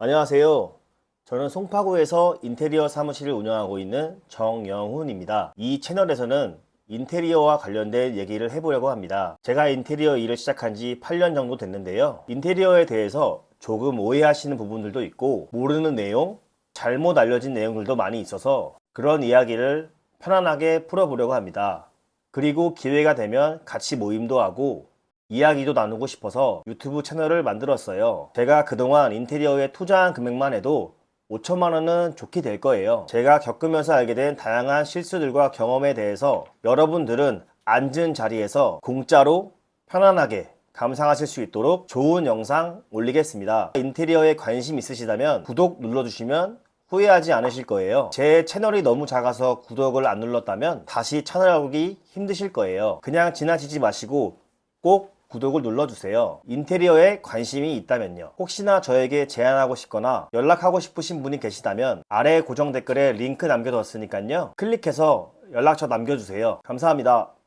안녕하세요. 저는 송파구에서 인테리어 사무실을 운영하고 있는 정영훈입니다. 이 채널에서는 인테리어와 관련된 얘기를 해보려고 합니다. 제가 인테리어 일을 시작한 지 8년 정도 됐는데요. 인테리어에 대해서 조금 오해하시는 부분들도 있고, 모르는 내용, 잘못 알려진 내용들도 많이 있어서 그런 이야기를 편안하게 풀어보려고 합니다. 그리고 기회가 되면 같이 모임도 하고 이야기도 나누고 싶어서 유튜브 채널을 만들었어요. 제가 그동안 인테리어에 투자한 금액만 해도 5천만 원은 좋게 될 거예요. 제가 겪으면서 알게 된 다양한 실수들과 경험에 대해서 여러분들은 앉은 자리에서 공짜로 편안하게 감상하실 수 있도록 좋은 영상 올리겠습니다. 인테리어에 관심 있으시다면 구독 눌러주시면 후회하지 않으실 거예요. 제 채널이 너무 작아서 구독을 안 눌렀다면 다시 찾아오기 힘드실 거예요. 그냥 지나치지 마시고 꼭 구독을 눌러주세요. 인테리어에 관심이 있다면요. 혹시나 저에게 제안하고 싶거나 연락하고 싶으신 분이 계시다면 아래 고정 댓글에 링크 남겨뒀으니까요. 클릭해서 연락처 남겨주세요. 감사합니다.